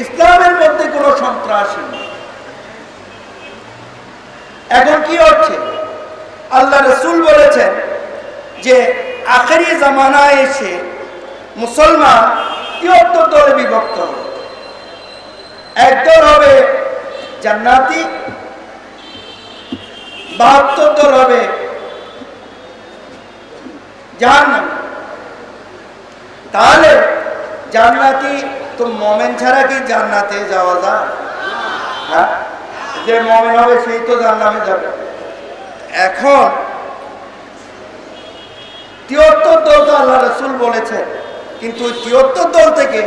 ইসলামের মধ্যে কোনো সন্ত্রাসী এখন কি হচ্ছে? আল্লাহ রসুল বলেছেন যে আখেরি জামানায় এসে মুসলমান তিয়াত্তর দলে বিভক্ত হবে? একদল হবে জান্নাতি, বাহাত্তর দল হবে জাহান্নাম। তাহলে জান্নাতি তো মমেন ছাড়া কি জান্নাতে যাওয়া যায়? হ্যাঁ? যে মমেন হবে সেই তো জান্নামে যাবে। এখন তিয়াত্তর দল তো আল্লাহ রসুল বলেছেন কিন্তু তিয়াত্তর দল থেকে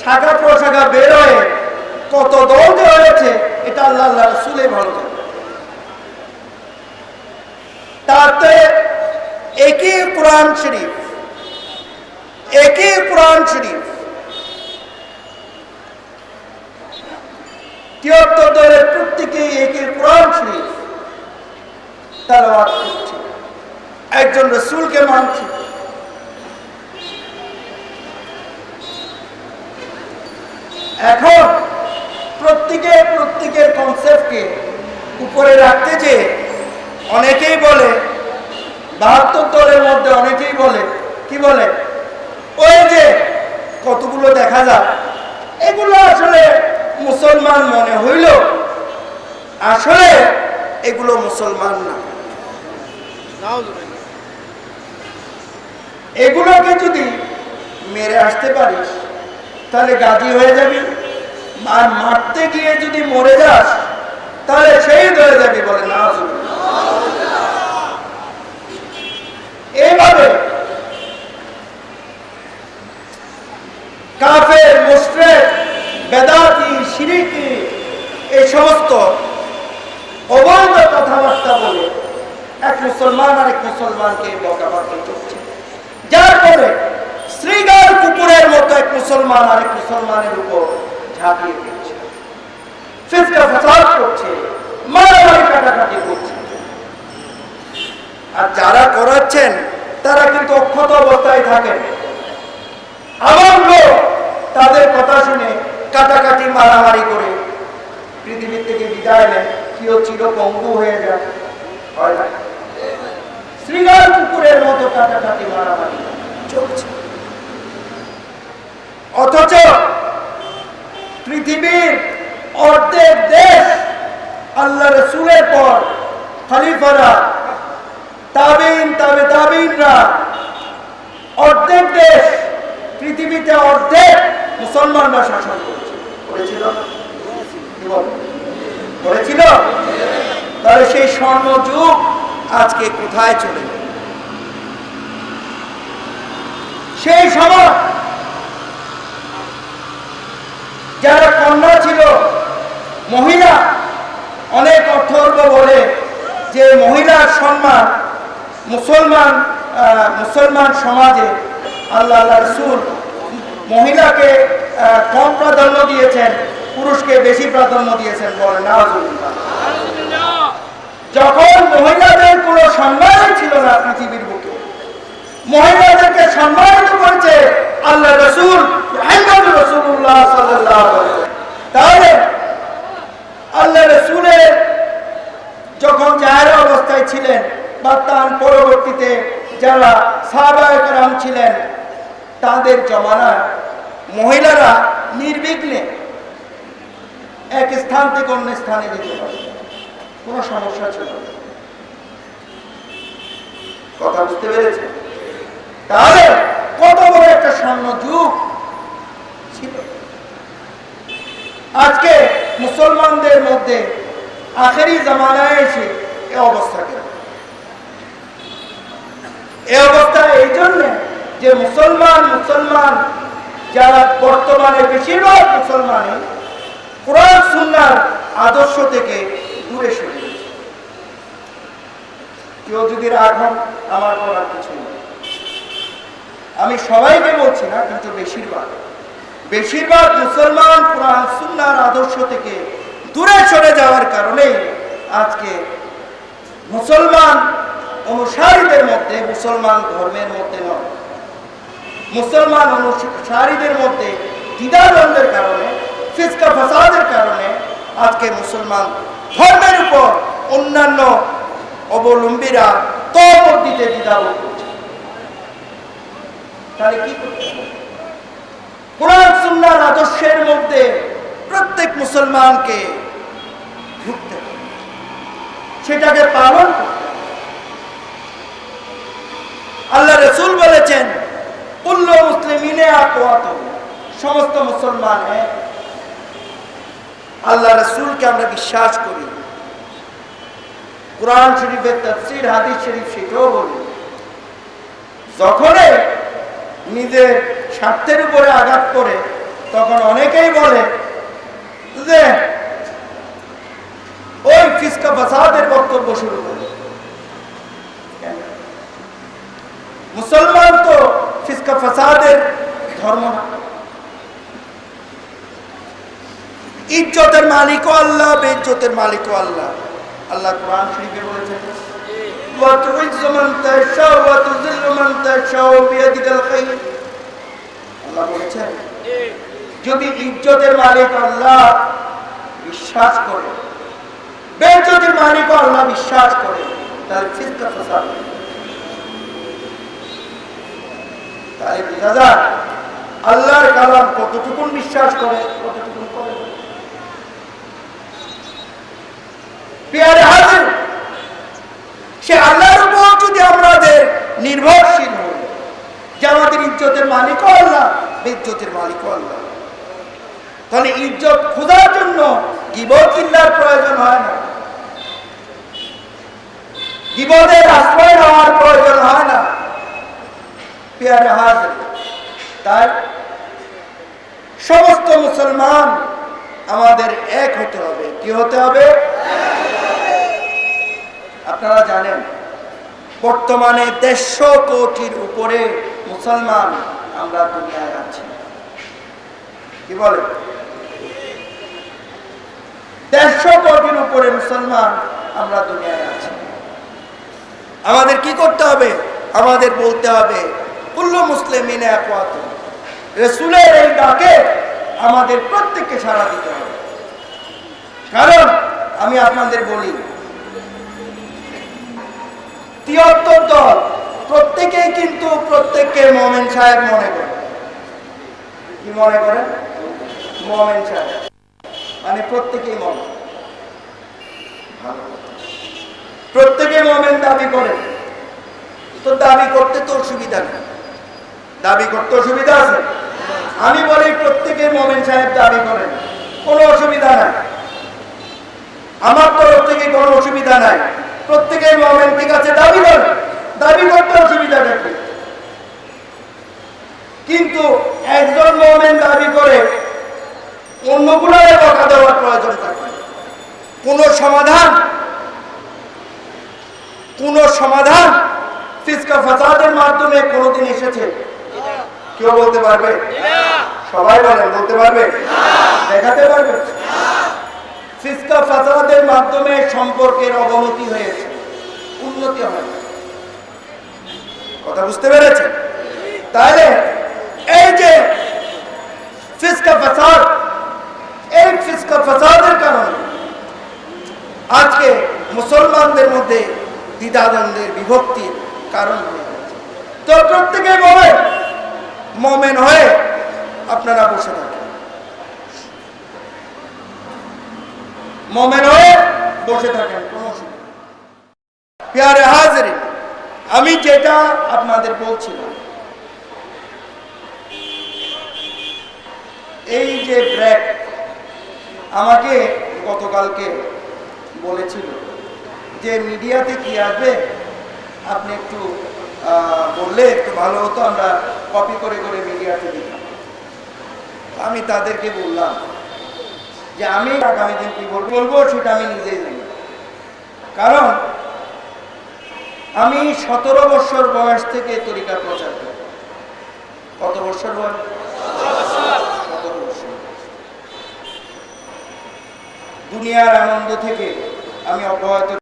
শাখা প্রশাখা বের হয়ে কত দল যে হয়েছে, এটা আল্লাহ আল্লাহ রসুলে ভালো জানে তাতে একই কোরআন শরীফ একই কোরআন শরীফ তিয়াত্তর দলের প্রত্যেকে একই কোরআন শরীফ তালাবাদ করছে একজন রসুলকে মানছে। এখন প্রত্যেকে প্রত্যেকের কনসেপ্টকে উপরে রাখতে যে অনেকেই বলে, বাহাত্তর দলের মধ্যে অনেকেই বলে, কি বলে? ওই যে কতগুলো দেখা যায়, এগুলো আসলে মুসলমান মনে হইল, আসলে এগুলো মুসলমান না। এগুলোকে যদি মেরে আসতে পারিস, তাহলে গাজী হয়ে যাবি। আর মারতে গিয়ে যদি মরে যাস, তাহলে শহীদ হয়ে যাবি বলে না এইভাবে কাফের, মুশরেক, বেদাতি সিরিকি এই সমস্ত অবৈধ কথাবার্তা বলে এক মুসলমান আর এক মুসলমানকে বকাবাকি করছে যার ফলে শ্রীগার কুকুরের মতো এক মুসলমান আর এক মুসলমানের উপর ঝাঁপিয়ে পড়ছে। ফিসকা ফসাদ করছে, মারামারি কাটাকাটি করছে। আর যারা করাচ্ছেন, তারা কিন্তু অক্ষত অবস্থায় থাকেন। আমার লোক তাদের কথা শুনে কাটাকাটি, মারামারি করে পৃথিবী থেকে বিদায় নেয়। কেউ চির পঙ্গু হয়ে যায়। হয় কুকুরের মতো কাটাকাটি, মারামারি চলছে। অথচ পৃথিবীর অর্ধেক দেশ আল্লাহ রসুলের পর খালিফারা তাবিন তাবে তাবিনরা অর্ধেক দেশ পৃথিবীতে অর্ধেক মুসলমানরা শাসন করেছিল? করেছিল? তাহলে সেই স্বর্ণ যুগ আজকে কোথায় চলে? সেই সময় যারা কন্যা ছিল, মহিলা, অনেক অর্থর্ব বলে যে মহিলার সম্মান মুসলমান মুসলমান সমাজে আল্লাহ রসুল মহিলাকে কম প্রাধান্য দিয়েছেন, পুরুষকে বেশি প্রাধান্য দিয়েছেন বলে যখন মহিলাদের কোনো সম্মানই ছিল না পৃথিবীর বুকে, মহিলাদেরকে সম্মানিত করেছে আল্লাহ রসুল রসুল্লাহ সাল্লাহ তাহলে আল্লাহ রসুলের যখন জাহের অবস্থায় ছিলেন বা তার পরবর্তীতে যারা সাহাবাহাম ছিলেন, তাদের জমানায় মহিলারা নির্বিঘ্নে এক স্থান থেকে অন্য স্থানে যেতে পারে। কোনো সমস্যা ছিল কথা বুঝতে পেরেছে তাহলে কত বড় একটা স্বর্ণ যুগ ছিল। আজকে মুসলমানদের মধ্যে আখেরি জামানায় এসে এ অবস্থা কেন এ অবস্থা এই জন্য যে মুসলমান মুসলমান, যারা বর্তমানে বেশিরভাগ মুসলমানে কোরআন, সুন্নার আদর্শ থেকে দূরে সরে কেউ যদি রাগ হন, আমার করার কিছু নেই। আমি সবাইকে বলছি না, কিন্তু বেশিরভাগ বেশিরভাগ মুসলমান কোরআন, সুন্নার আদর্শ থেকে দূরে সরে যাওয়ার কারণে আজকে মুসলমান অনুসারীদের মধ্যে মুসলমান ধর্মের মধ্যে নয় মুসলমান অনুসারীদের মধ্যে দ্বিধাদ্বন্দ্বের কারণে, ফিসকা ফাসাদের কারণে আজকে মুসলমান ধর্মের উপর অন্যান্য অবলম্বীরা তবর দিতে দ্বিধাবোধ তাহলে কি? কোরআন সুন্নাহর আদর্শের মধ্যে প্রত্যেক মুসলমানকে ঢুকতে সেটাকে পালন করতে। আল্লাহ রসুল বলেছেন, কুল্ল মুসলিমিনে সমস্ত মুসলমান। আল্লাহ রসুলকে আমরা বিশ্বাস করি। কোরআন শরীফের তফসির, হাদিস শরীফ, সেটাও বলি। যখনই নিজের স্বার্থের উপরে আঘাত করে, তখন অনেকেই বলে যে, ওই ফিসকা ফাসাদের বক্তব্য শুরু করে কেন? মুসলমান তো ফিসকা ফাসাদের ধর্ম না ইজ্জতের মালিকও আল্লাহ বেজ্জতের মালিকও আল্লাহ আল্লাহ কোরআন শরীফে বলেছেন وتعز من تشاء وتذل من تشاء بيدك الخير আল্লাহ বলেছেন যদি ইজ্জতের মালিক আল্লাহ বিশ্বাস করে বেজ্জতের মালিক আল্লাহ বিশ্বাস করে তাহলে ফিসকা ফাসাদ তাহলে বোঝা যায় আল্লাহর কালাম কতটুকুন বিশ্বাস করে, কতটুকুন করে পেয়ারে হাজির, সে আল্লাহর উপর যদি আমাদের নির্ভরশীল হই, যে আমাদের ইজ্জতের মালিকও আল্লাহ মালিকও আল্লাহ, তাহলে ইজ্জত খোঁজার জন্য গিবত প্রয়োজন হয় না। গিবদের আশ্রয় প্রয়োজন হয় না। পেয়ারে হাজির। তাই সমস্ত মুসলমান আমাদের এক হতে হবে। কি হতে হবে? আপনারা জানেন, বর্তমানে দেড়শো কোটির উপরে মুসলমান আমরা দুনিয়ায় আছি। কি বলে দেড়শো কোটির উপরে মুসলমান আমরা দুনিয়ায় আছি। আমাদের কি করতে হবে? আমাদের বলতে হবে কুল্লু মুসলিমিনে একওয়াত। রসুলের এই ডাকে আমাদের প্রত্যেককে সাড়া দিতে হবে। কারণ আমি আপনাদের বলি, তিয়াত্তর দল প্রত্যেকেই কিন্তু প্রত্যেককে মোমেন সাহেব মনে করে। কি মনে করে? মোমেন সাহেব। মানে প্রত্যেকেই মনে ভালো। প্রত্যেকে মোমেন দাবি করে। তো দাবি করতে তো অসুবিধা নেই। দাবি করতে অসুবিধা আছে? আমি বলি প্রত্যেকে মোমেন সাহেব দাবি করেন, কোনো অসুবিধা নাই। আমার তরফ থেকে কোনো অসুবিধা নাই। প্রত্যেকেই মোমেন ঠিক আছে দাবি করে দাবি করতে অসুবিধা দেখে কিন্তু একজন মোমেন দাবি করে, অন্যগুলোর বকা দেওয়ার প্রয়োজন থাকে। কোন সমাধান কোন সমাধান, ফিসকা ফাসাদের মাধ্যমে কোনোদিন এসেছে। কেউ বলতে পারবে? সবাই বলেন বলতে পারবে? দেখাতে পারবে? ফিসকা ফাসাদের মাধ্যমে সম্পর্কের অবনতি হয়েছে। উন্নতি হয়। কথা বুঝতে পেরেছেন? তাহলে এই যে ফিসকা ফাসাদ, এই ফিসকা ফাসাদের কারণে আজকে মুসলমানদের মধ্যে দ্বিধাদ্বন্দ্বের বিভক্তির কারণ হয়ে গেছে। তো প্রত্যেকে বলে মোমেন হয়ে আপনারা বসে থাকেন। মমেন হয়ে বসে থাকেন, কোনো হাজারি আমি যেটা আপনাদের বলছিলাম, এই যে ব্র্যাক আমাকে গতকালকে বলেছিল যে মিডিয়াতে কি আসবে, আপনি একটু বললে একটু ভালো হতো, আমরা কপি করে করে মিডিয়াতে দিতাম। আমি তাদেরকে বললাম যে, আমি আগামী দিন কি বলব? বলব, সেটা আমি নিজেই জানি। কারণ আমি সতেরো বছর বয়স থেকে তরিকা প্রচার করি। কত বছর বয়স? সতেরো বছর। দুনিয়ার আনন্দ থেকে আমি অব্যাহত